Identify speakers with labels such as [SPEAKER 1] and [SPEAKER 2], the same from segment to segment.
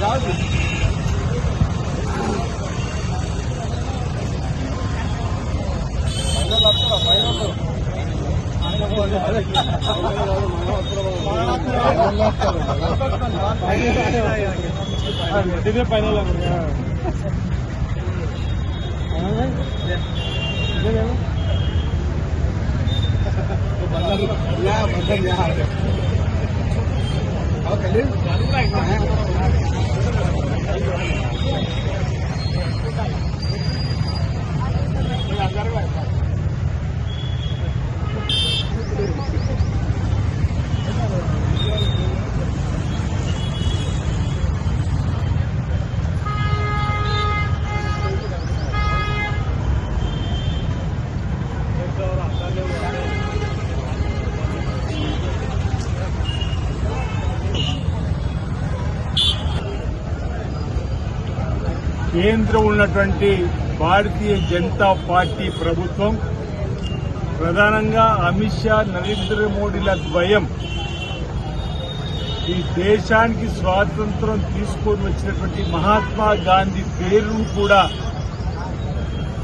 [SPEAKER 1] giáo dục ఇదే పైన ಬಂದಲ್ಲ ಬಂದಲ್ಲ ಯಾವ ಕಲಿ Gracias. కేంద్రం ఉన్నటువంటి భారతీయ జనతా పార్టీ ప్రభుత్వం ప్రధానంగా అమిత్ షా నరేంద్ర మోడీల ద్వయం ఈ దేశానికి స్వాతంత్రం తీసుకొని వచ్చినటువంటి మహాత్మా గాంధీ పేరును కూడా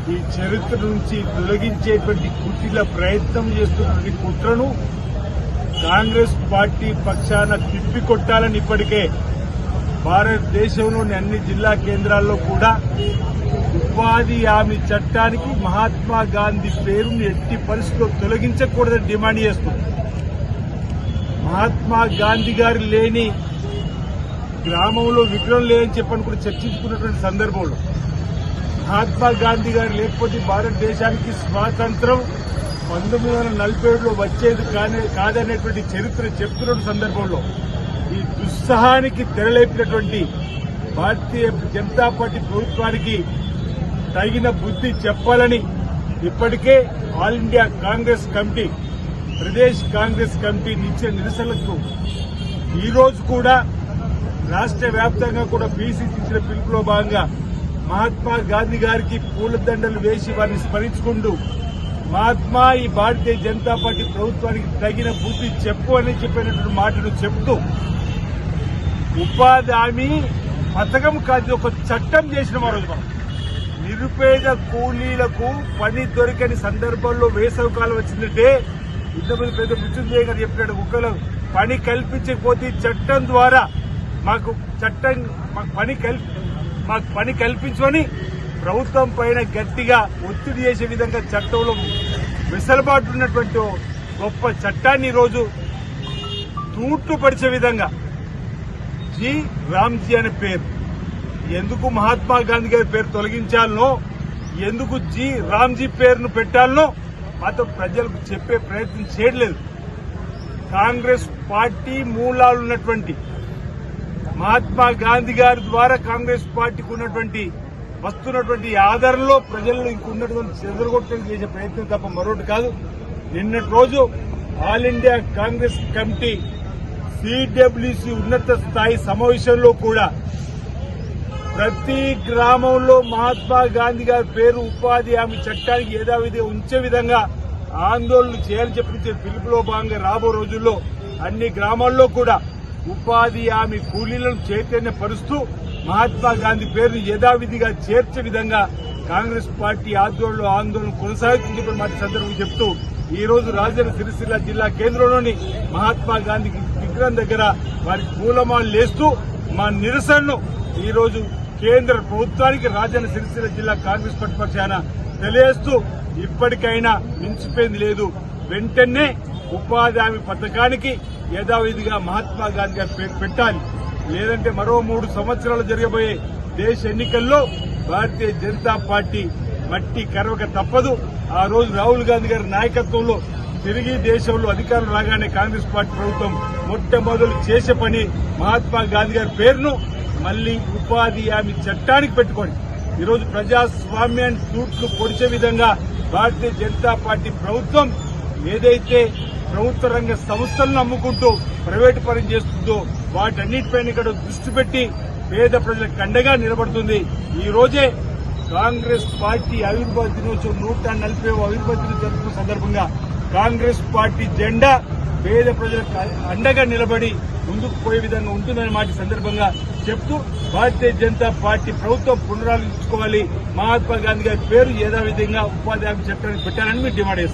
[SPEAKER 1] ఈ చరిత్ర నుంచి తొలగించేటువంటి కుటిల ప్రయత్నం చేస్తున్నటువంటి కుట్రను కాంగ్రెస్ పార్టీ పక్షాన తిప్పికొట్టాలని ఇప్పటికే భారతదేశంలోని అన్ని జిల్లా కేంద్రాల్లో కూడా ఉపాధి హామీ చట్టానికి మహాత్మా గాంధీ పేరును ఎట్టి పరిస్థితిలో తొలగించకూడదని డిమాండ్ చేస్తుంది. మహాత్మా గాంధీ గారు లేని గ్రామంలో విగ్రహం లేదని చెప్పని కూడా చర్చించుకున్నటువంటి సందర్భంలో మహాత్మా గాంధీ గారు లేకపోతే భారతదేశానికి స్వాతంత్రం పంతొమ్మిది వందల నలభై ఏడులో వచ్చేది కానే కాదనేటువంటి చరిత్ర చెప్తున్న సందర్భంలో ఉత్సాహానికి తెరలేపినటువంటి భారతీయ జనతా పార్టీ ప్రభుత్వానికి తగిన బుద్ధి చెప్పాలని ఇప్పటికే all India Congress committee Pradesh Congress committee ఇచ్చే నిరసనలకు ఈరోజు కూడా రాష్ట్ర వ్యాప్తంగా కూడా బీసీసీ ఇచ్చిన పిలుపులో భాగంగా మహాత్మా గాంధీ గారికి పూలదండలు వేసి వారిని స్మరించుకుంటూ మహాత్మా ఈ భారతీయ జనతా పార్టీ ప్రభుత్వానికి తగిన బుద్ధి చెప్పు అని చెప్పినటువంటి మాటను చెప్తూ ఉపాధి హామీ పథకం కాదు ఒక చట్టం చేసిన ఆ రోజు మనం. నిరుపేద కూలీలకు పని దొరికని సందర్భంలో వేసవికాలం వచ్చిందంటే ఇంతమంది పెద్ద మృత్యుంజయ గారు చెప్పినట్టు ఒకవేళ పని కల్పించకపోతే చట్టం ద్వారా మాకు చట్టం మాకు పని కల్పి మాకు పని కల్పించమని ప్రభుత్వం పైన గట్టిగా ఒత్తిడి చేసే విధంగా చట్టంలో వెసలుబాటు ఉన్నటువంటి గొప్ప చట్టాన్ని ఈరోజు తూట్లు పడిచే విధంగా జి రామ్జీ అనే పేరు. ఎందుకు మహాత్మా గాంధీ గారి పేరు తొలగించాలనో ఎందుకు జి రామ్జీ పేరును పెట్టాలనో మాతో ప్రజలకు చెప్పే ప్రయత్నం చేయట్లేదు. కాంగ్రెస్ పార్టీ మూలాలు ఉన్నటువంటి మహాత్మా గాంధీ గారి ద్వారా కాంగ్రెస్ పార్టీకి ఉన్నటువంటి వస్తున్నటువంటి ఆదరణలో ప్రజల్లో ఇంకున్నటువంటి చెదరగొట్టడం చేసే ప్రయత్నం తప్ప మరొకటి కాదు. నిన్నటి రోజు all India Congress committee CWC ఉన్నత స్థాయి సమావేశంలో కూడా ప్రతి గ్రామంలో మహాత్మా గాంధీ గారి పేరు ఉపాధి హామీ చట్టానికి యథావిధి ఉంచే విధంగా ఆందోళన చేయాలని చెప్పి పిలుపులో భాగంగా రాబో రోజుల్లో అన్ని గ్రామాల్లో కూడా ఉపాధి హామీ కూలీలను చైతన్యపరుస్తూ మహాత్మా గాంధీ పేరును యథావిధిగా చేర్చే విధంగా కాంగ్రెస్ పార్టీ ఆధ్వర్యంలో ఆందోళన కొనసాగుతుంది మాట సందర్భంగా చెప్తూ ఈ రోజు రాజధాని సిరిసిల్ల జిల్లా కేంద్రంలోని మహాత్మా గాంధీ విగ్రహం దగ్గర వారి పూలమాలు లేస్తూ మా నిరసనను ఈ రోజు కేంద్ర ప్రభుత్వానికి రాజన సిరిసిల్ల జిల్లా కాంగ్రెస్ ప్రతిపక్షాన పక్షాన తెలియజేస్తూ ఇప్పటికైనా మించిపోయింది లేదు. వెంటనే ఉపాధి హామీ పథకానికి యథావిధిగా మహాత్మా గాంధీ గారు పేరు పెట్టాలి. లేదంటే మరో మూడు సంవత్సరాలు జరగబోయే దేశ ఎన్నికల్లో భారతీయ జనతా పార్టీ మట్టి కరవక తప్పదు. ఆ రోజు రాహుల్ గాంధీ గారి నాయకత్వంలో తిరిగి దేశంలో అధికారం రాగానే కాంగ్రెస్ పార్టీ ప్రభుత్వం మొట్టమొదలు చేసే పని మహాత్మా గాంధీ గారి పేరును మళ్ళీ ఉపాధి హామీ చట్టానికి పెట్టుకోండి ఈరోజు ప్రజాస్వామ్యాన్ని తూట్లు పొడిచే విధంగా భారతీయ జనతా పార్టీ ప్రభుత్వం ఏదైతే ప్రభుత్వ రంగ సంస్థలను అమ్ముకుంటూ ప్రైవేటు పని చేస్తుందో వాటన్నిటిపైన ఇక్కడ దృష్టి పెట్టి పేద ప్రజలకు కండగా నిలబడుతుంది. ఈ రోజే కాంగ్రెస్ పార్టీ ఆవిర్భావ దినోత్సవం నూట నలభై ఆవిర్భావ దినోత్సవం జరుపుకున్న సందర్భంగా కాంగ్రెస్ పార్టీ జెండా పేద ప్రజలకు అండగా నిలబడి ముందుకు పోయే విధంగా ఉంటుందనే మాట సందర్భంగా చెప్తూ భారతీయ జనతా పార్టీ ప్రభుత్వం పునరాలోచించుకోవాలి. మహాత్మా గాంధీ గారి పేరు యథావిధంగా ఉపాధి హామీ చట్టానికి పెట్టాలని మీరు డిమాండ్